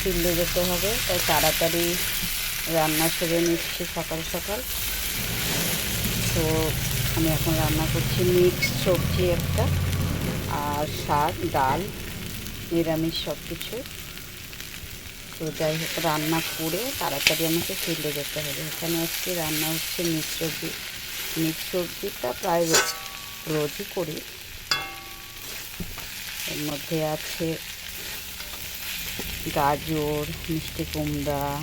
ফিল্ডে যেতে হবে, তাই তাড়াতাড়ি রান্না সেরে নিচ্ছি সকাল সকাল। তো আমি এখন রান্না করছি মিক্স সবজি একটা, আর শাক, ডাল, নিরামিষ সব কিছু তো যাই হোক, রান্না করে তাড়াতাড়ি আমাকে ফিল্ডে যেতে হবে। এখানে আজকে রান্না হচ্ছে মিক্স সবজি। মিক্স সবজিটা প্রায় রোজই করি। এর মধ্যে আছে গাজর, মিষ্টি কুমড়া,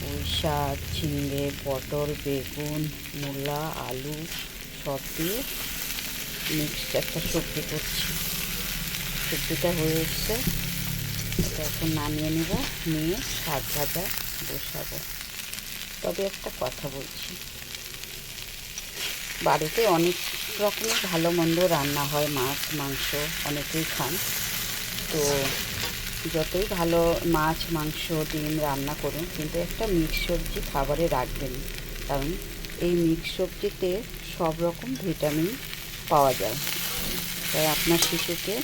পুঁই শাক, ঝিঙে, পটল, বেগুন, মূলা, আলু, সব দিয়ে মিক্সড একটা সবজি করছি। সবজিটা হয়ে এসছে। এখন নামিয়ে নেব, নিয়ে শাক ভাজা বসাবো। তবে একটা কথা বলছি। বাড়িতে অনেক রকমের ভালো মন্দ রান্না হয়, মাছ, মাংস অনেকেই খান। তো যতই ভালো মাছ, মাংস, ডিম রান্না করুন, কিন্তু একটা মিক্স সবজি খাবারে রাখবেন। কারণ এই মিক্স সবজিতে সব রকম ভিটামিন পাওয়া যায়। তাই আপনার শিশুকে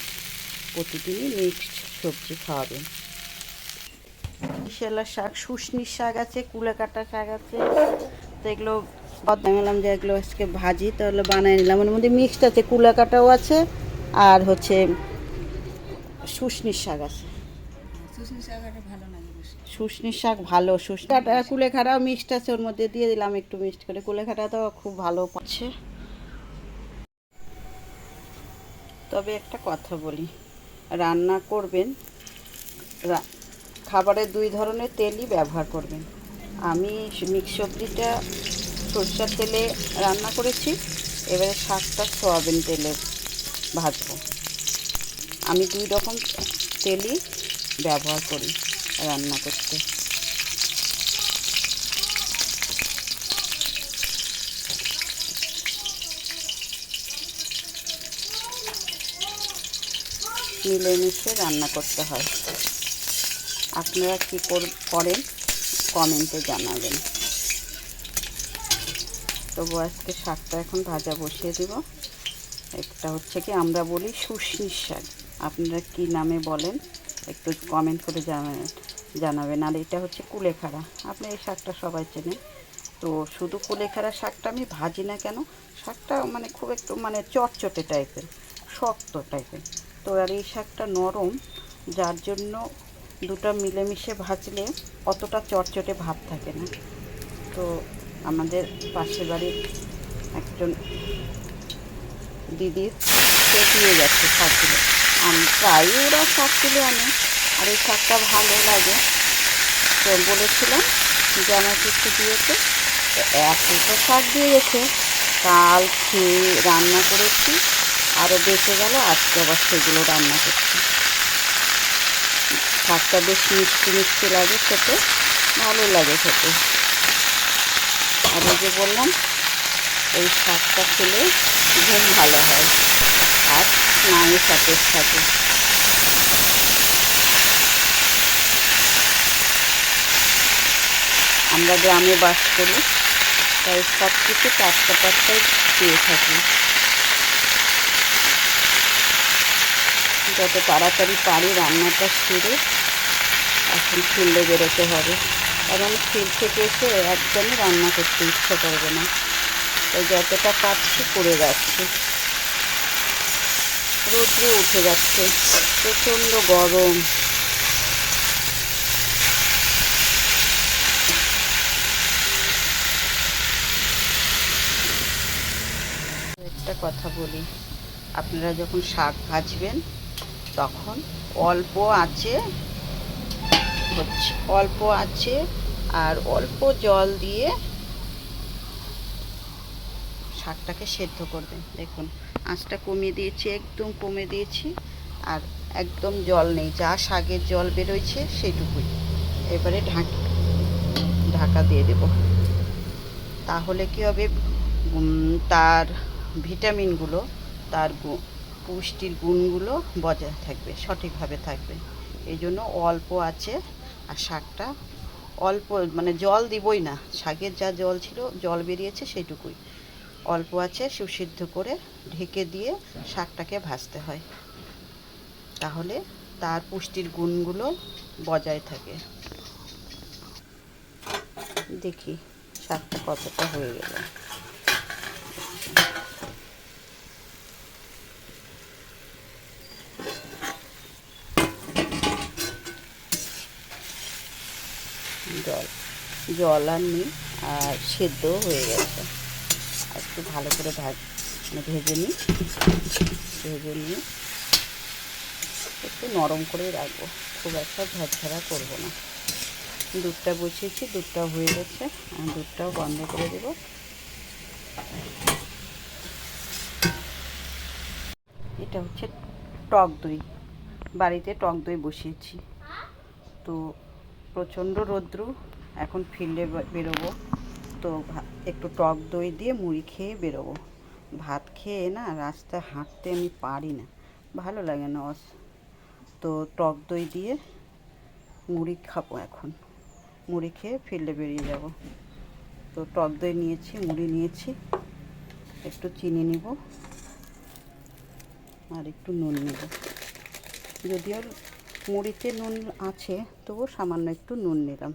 প্রতিদিনই মিক্সড সবজি খাওয়াবেন। শেলা শাক, শুশনির শাক আছে কুলেকাটা শাক আছে। তো এগুলো বানালাম যে এগুলো আজকে ভাজি তাহলে বানিয়ে নিলাম। ওর মধ্যে মিক্সড আছে, কুলেকাটাও আছে, আর হচ্ছে শুশনির শাক আছে। শুশনি শাকটা ভালো লাগে বেশি। শাক ভালো শুশনিটা কুলেখাড়াও মিক্সড আছে ওর মধ্যে দিয়ে দিলাম একটু মিক্সড করে। কুলেখাড়া তো খুব ভালো পাচ্ছে তবে একটা কথা বলি রান্না করবেন রা- খাবারে দুই ধরনের তেলই ব্যবহার করবেন। আমি মিক্স সবজিটা সরষের তেলে রান্না করেছি এবারে শাকটা সয়াবিন তেলে ভাজবো। আমি দুই রকম তেলই ব্যবহার করি রান্না করতে। মিলেমিশে রান্না করতে হয়। আপনারা কী কর- করেন? কমেন্টে জানাবেন। তবু আজকে শাকটা এখন ভাজা বসিয়ে দিব। একটা হচ্ছে কি, আমরা বলি শুশনির শাক। আপনারা কি নামে বলেন? একটু কমেন্ট করে জানাবেন জানাবেন। আর এটা হচ্ছে কুলেখাড়া। আপনি এই শাকটা সবাই চেনেন। তো শুধু কুলেখাড়া শাকটা আমি ভাজি না কেন? শাকটা মানে খুব একটু মানে চটচটে টাইপের শক্ত টাইপের তো আর এই শাকটা নরম, যার জন্য দুটো মিলেমিশে ভাজলে অতটা চটচটে ভাব থাকে না। তো আমাদের পাশের বাড়ির একজন দিদির পেট নিয়ে যাচ্ছে শাকগুলো। আমি প্রায়ই ওরা শাক তুলে আনে আর এই শাকটা ভালো লাগে। তো বলেছিলাম যে আমার কিছু দিয়েছে। তো এতটা শাক দিয়ে গেছে। কাল খেয়ে রান্না করেছি। আরও বেঁচে গেল, আজকে আবার সেগুলো রান্না করছি। শাকটা বেশ মিষ্টি মিষ্টি লাগে খেতে, ভালো লাগে খেতে। আর এই যে বললাম, এই শাকটা খেলে ঘুম ভালো হয়। আর স্নায়ু সতেজ থাকে আমরা গ্রামে বাস করি, তাই সব কিছু টাটকা টাটকাই পেয়ে থাকি। যত তাড়াতাড়ি পারি রান্নাটা সেরে এখন ফিল্ডে বেরোতে হবে। কারণ ফিল্ড থেকে এসে একদমই রান্না করতে ইচ্ছে করবে না। তাই যতটা পারছি করে যাচ্ছি। রোদ্রে উঠে যাচ্ছে, প্রচণ্ড গরম একটা কথা বলি। আপনারা যখন শাক ভাজবেন, তখন অল্প আছে হচ্ছে অল্প আছে আর অল্প জল দিয়ে শাকটাকে সেদ্ধ করবেন। দেখুন, আঁচটা কমিয়ে দিয়েছি, একদম কমে দিয়েছি আর একদম জল নেই। যা শাকের জল বেরোয়ছে, সেটুকুই। এবারে ঢাক, ঢাকা দিয়ে দেব। তাহলে কি হবে? তার ভিটামিনগুলো, তার পুষ্টির গুণগুলো বজায় থাকবে, সঠিকভাবে থাকবে। এই জন্য অল্প আছে আর শাকটা অল্প মানে জল দিবই না। শাকের যা জল ছিল, জল বেরিয়েছে সেটুকুই অল্প আছে, সুসিদ্ধ করে ঢেকে দিয়ে শাকটাকে ভাজতে হয়। তাহলে তার পুষ্টির গুণগুলো বজায় থাকে। দেখি শাকটা কতটা হয়ে গেল। জল। জল আর নেই, আর সেদ্ধ হয়ে গেছে। একটু ভালো করে ভাজ মানে ভেজে নিই। ভেজে নিয়ে একটু নরম করেই রাখব। খুব একটা ঝরঝরা করব না। দুধটা বসিয়েছি, দুধটা হয়ে গেছে। দুধটাও বন্ধ করে দেবো। এটা হচ্ছে টক দই। বাড়িতে টক দই বসিয়েছি। তো প্রচণ্ড রৌদ্র, এখন ফিল্ডে বেরোবো। তো একটু টক দই দিয়ে মুড়ি খেয়ে বেরোবো। ভাত খেয়ে না রাস্তায় হাঁটতে আমি পারি না। ভালো লাগে না অস, তো টক দই দিয়ে মুড়ি খাব এখন। মুড়ি খেয়ে ফিল্ডে বেরিয়ে যাব। তো টক দই নিয়েছি, মুড়ি নিয়েছি। একটু চিনি নিব। আর একটু নুন নেব। যদিও মুড়িতে নুন আছে, তবু সামান্য একটু নুন নিলাম।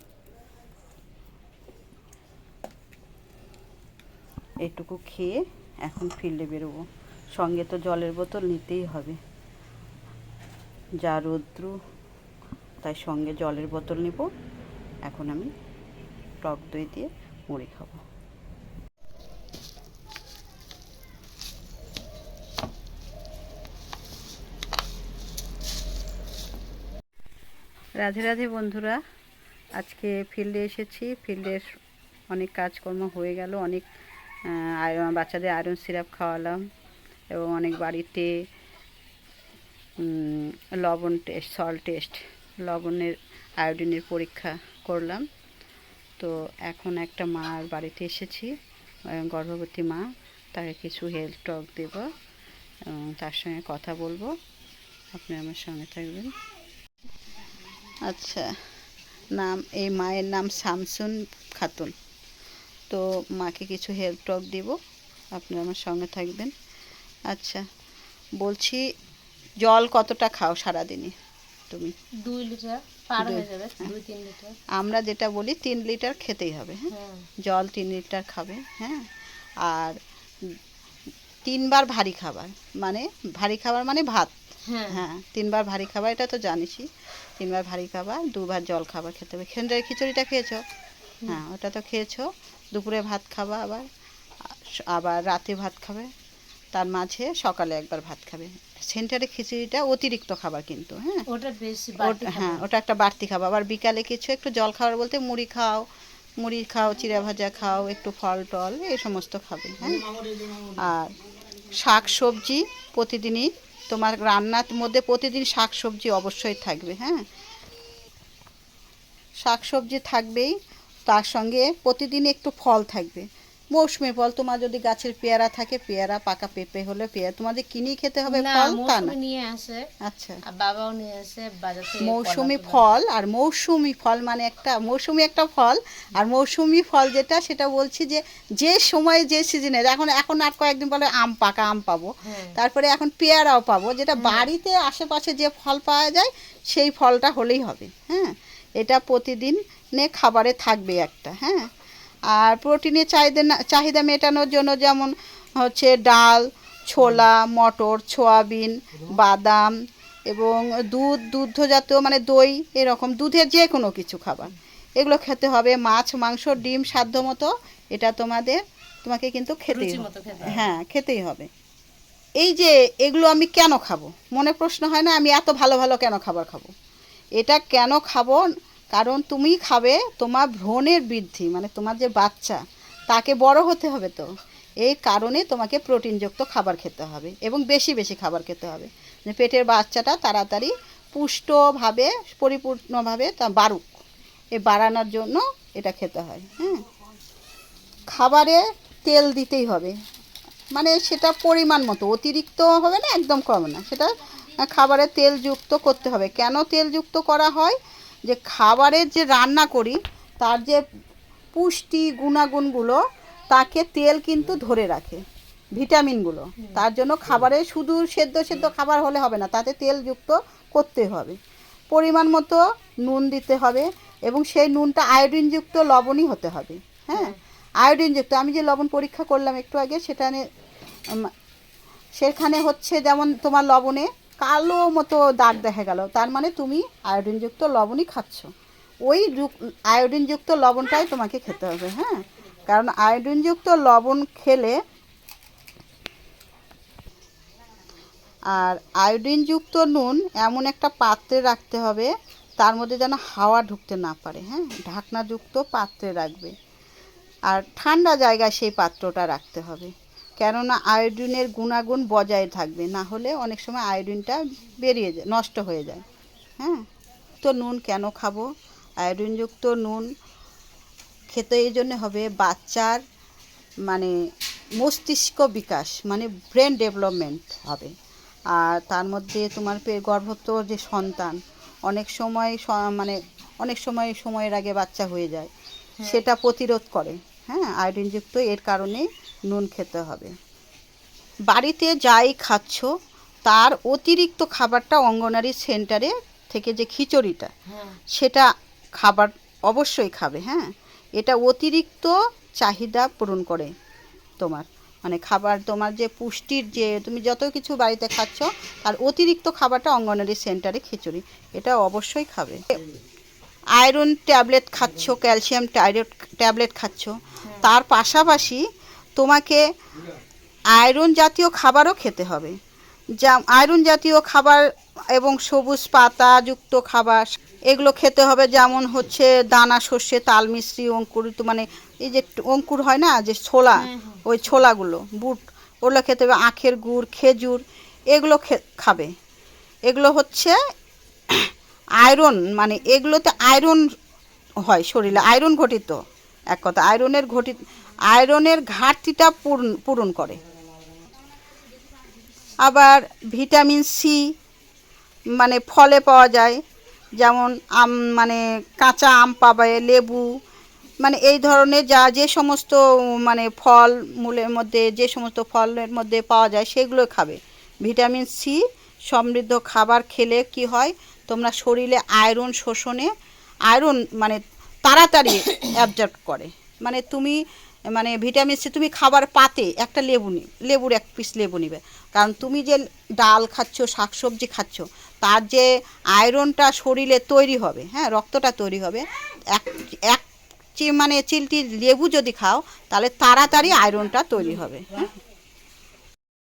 এটুকু খেয়ে এখন ফিল্ডে বেরোবো। সঙ্গে তো জলের বোতল নিতেই হবে। যা রৌদ্র, তাই সঙ্গে জলের বোতল নেব। এখন আমি টক দই দিয়ে মুড়ি খাব। রাধে রাধে বন্ধুরা, আজকে ফিল্ডে এসেছি। ফিল্ডের অনেক কাজকর্ম হয়ে গেল, অনেক আয়রন, বাচ্চাদের আয়রন সিরাপ খাওয়ালাম এবং অনেক বাড়িতে লবণ টেস্ট সল্ট টেস্ট লবণের আয়োডিনের পরীক্ষা করলাম। তো এখন একটা মার বাড়িতে এসেছি গর্ভবতী মা, তাকে কিছু হেলথ টক দেব তার সঙ্গে কথা বলব। আপনি আমার সঙ্গে থাকবেন। আচ্ছা নাম এই মায়ের নাম শামসুন খাতুন। তো মাকে কিছু হেল্প টক দেব আপনি আমার সঙ্গে থাকবেন। আচ্ছা বলছি জল কতটা খাও সারাদিনে তুমি? দুই লিটার পার হয়ে যাবে দুই তিন লিটার। আমরা যেটা বলি তিন লিটার খেতেই হবে হ্যাঁ? হ্যাঁ। জল তিন লিটার খাবে হ্যাঁ? আর তিনবার ভারী খাবার মানে ভারী খাবার মানে ভাত। হ্যাঁ। হ্যাঁ তিনবার ভারী খাবার এটা তো জানিসই। তিনবার ভারী খাবার দুবার জল খাবার খেতে হবে। খেন্ডের খিচুড়িটা খেয়েছো? হ্যাঁ ওটা তো খেয়েছো। দুপুরে ভাত খাবা আবার আবার রাতে ভাত খাবে। তার মাঝে সকালে একবার ভাত খাবে। সেন্টারে খিচুড়িটা অতিরিক্ত খাবার কিন্তু হ্যাঁ? ওটা বেশি হ্যাঁ ওটা একটা বাড়তি খাবার। আবার বিকালে কিছু একটু জল খাবার বলতে মুড়ি খাও মুড়ি খাও চিড়া ভাজা খাও একটু ফল টল এই সমস্ত খাবে হ্যাঁ? আর শাক সবজি প্রতিদিনই তোমার রান্নার মধ্যে প্রতিদিন শাক সবজি অবশ্যই থাকবে হ্যাঁ? শাক সবজি থাকবেই, তার সঙ্গে প্রতিদিন একটু ফল থাকবে। মৌসুমি ফল তোমার যদি গাছের পেয়ারা থাকে পেয়ারা পাকা পেঁপে হলে পেয়ারা। তোমাদের কিনেই খেতে হবে ফল? তা না। নিয়ে আসে। আচ্ছা। আর বাবাও নিয়ে আসে বাজার থেকে মৌসুমি ফল আর মৌসুমি ফল মানে একটা মৌসুমি একটা ফল। আর মৌসুমি ফল যেটা সেটা বলছি যে যে সময়ে যে সিজনে এখন এখন আর কয়েকদিন পরে আম পাকা আম পাবো। হ্যাঁ। তারপরে এখন পেয়ারাও পাবো যেটা বাড়িতে আশেপাশে যে ফল পাওয়া যায় সেই ফলটা হলেই হবে হ্যাঁ। এটা প্রতিদিন নে খাবারে থাকবে একটা হ্যাঁ। আর প্রোটিনের চাহিদা চাহিদা মেটানোর জন্য যেমন হচ্ছে ডাল ছোলা মটর সোয়াবিন বাদাম এবং দুধ দুগ্ধজাত মানে দই এরকম দুধের যে কোনো কিছু খাবার। এগুলো খেতে হবে মাছ মাংস ডিম সাধ্য মতো এটা তোমাদের তোমাকে কিন্তু খেতেই হ্যাঁ খেতেই হবে। এই যে এগুলো আমি কেন খাব? মনে প্রশ্ন হয় না আমি এত ভালো ভালো কেন খাবার খাব? এটা কেন খাব? কারণ তুমি খাবে তোমার ভ্রণের বৃদ্ধি মানে তোমার যে বাচ্চা, তাকে বড় হতে হবে তো। এই কারণে তোমাকে প্রোটিনযুক্ত খাবার খেতে হবে এবং বেশি বেশি খাবার খেতে হবে। পেটের বাচ্চাটা তাড়াতাড়ি পুষ্টভাবে, পরিপূর্ণভাবে তা বাড়ুক। এ বাড়ানোর জন্য এটা খেতে হয় হ্যাঁ। খাবারে তেল দিতেই হবে। মানে সেটা পরিমাণ মতো, অতিরিক্ত হবে না, একদম কম না। সেটা খাবারে তেলযুক্ত করতে হবে। কেন তেলযুক্ত করা হয়? যে খাবারের যে রান্না করি, তার যে পুষ্টি গুণাগুণগুলো, তাকে তেল কিন্তু ধরে রাখে, ভিটামিনগুলো। তার জন্য খাবারে শুধু সেদ্ধ সেদ্ধ খাবার হলে হবে না, তাতে তেলযুক্ত করতে হবে। পরিমাণ মতো নুন দিতে হবে এবং সেই নুনটা আয়োডিনযুক্ত লবণই হতে হবে হ্যাঁ? আয়োডিনযুক্ত, আমি যে লবণ পরীক্ষা করলাম একটু আগে সেটা সেখানে হচ্ছে যেমন তোমার লবণে কালো মতো দাগ দেখা গেল। তার মানে তুমি আয়োডিনযুক্ত লবণই খাচ্ছ। ওই যুক- আয়োডিনযুক্ত লবণটাই তোমাকে খেতে হবে হ্যাঁ? কারণ আয়োডিনযুক্ত লবণ খেলে আর আয়োডিনযুক্ত নুন এমন একটা পাত্রে রাখতে হবে, তার মধ্যে যেন হাওয়া ঢুকতে না পারে হ্যাঁ? ঢাকনাযুক্ত পাত্রে রাখবে। আর ঠান্ডা জায়গায় সেই পাত্রটা রাখতে হবে। কেননা আয়োডিনের গুণাগুণ বজায় থাকবে না হলে অনেক সময় আয়োডিনটা বেরিয়ে যায় নষ্ট হয়ে যায়। হ্যাঁ? তো নুন কেন খাব? আয়োডিনযুক্ত নুন খেতে এই জন্য হবে বাচ্চার মানে মস্তিষ্ক বিকাশ মানে ব্রেন ডেভেলপমেন্ট হবে। আর তার মধ্যে তোমার গর্ভস্থ যে সন্তান অনেক সময় মানে অনেক সময় সময়ের আগে বাচ্চা হয়ে যায় সেটা প্রতিরোধ করে। হ্যাঁ? আয়োডিনযুক্ত এর কারণে নুন খেতে হবে। বাড়িতে যাই খাচ্ছ তার অতিরিক্ত খাবারটা অঙ্গনারী সেন্টারে থেকে যে খিচুড়িটা হ্যাঁ। সেটা খাবার অবশ্যই খাবে হ্যাঁ? এটা অতিরিক্ত চাহিদা পূরণ করে তোমার। মানে খাবার তোমার যে পুষ্টির যে তুমি যত কিছু বাড়িতে খাচ্ছ তার অতিরিক্ত খাবারটা অঙ্গনারী সেন্টারে খিচুড়ি এটা অবশ্যই খাবে। আয়রন ট্যাবলেট খাচ্ছ ক্যালসিয়াম ট্যাবলেট খাচ্ছ তার পাশাপাশি তোমাকে আয়রন জাতীয় খাবারও খেতে হবে। যা আয়রন জাতীয় খাবার এবং সবুজ পাতাযুক্ত খাবার এগুলো খেতে হবে যেমন হচ্ছে দানা শস্যে তাল মিশ্রি অঙ্কুরিত মানে এই যে অঙ্কুর হয় না যে ছোলা ওই ছোলাগুলো বুট ওগুলো খেতে হবে আখের গুড় খেজুর এগুলো খে- খাবে। এগুলো হচ্ছে আয়রন মানে এগুলোতে আয়রন হয় শরীরে আয়রন ঘটিত এক কথা আয়রনের ঘটিত আয়রনের ঘাটতিটা পূরণ পূরণ করে। আবার ভিটামিন সি মানে ফলে পাওয়া যায়, যেমন আম মানে কাঁচা আম পাবে, লেবু মানে এই ধরনের যা, যে সমস্ত মানে ফল মূলের মধ্যে, যে সমস্ত ফলের মধ্যে পাওয়া যায়, সেগুলো খাবে। ভিটামিন সি সমৃদ্ধ খাবার খেলে কি হয়, তোমরা শরীরে আয়রন শোষণে, আয়রন মানে তাড়াতাড়ি অ্যাবজর্ব করে। মানে তুমি মানে ভিটামিন সি, তুমি খাবার পাতে, একটা লেবু নি, লেবুর এক পিস লেবু নিবে। কারণ তুমি যে ডাল খাচ্ছ, শাকসবজি খাচ্ছ, তার যে আয়রনটা শরীরে তৈরি হবে হ্যাঁ রক্তটা তৈরি হবে, এক এক চি- মানে চিলটি লেবু যদি খাও, তাহলে তাড়াতাড়ি আয়রনটা তৈরি হবে হ্যাঁ।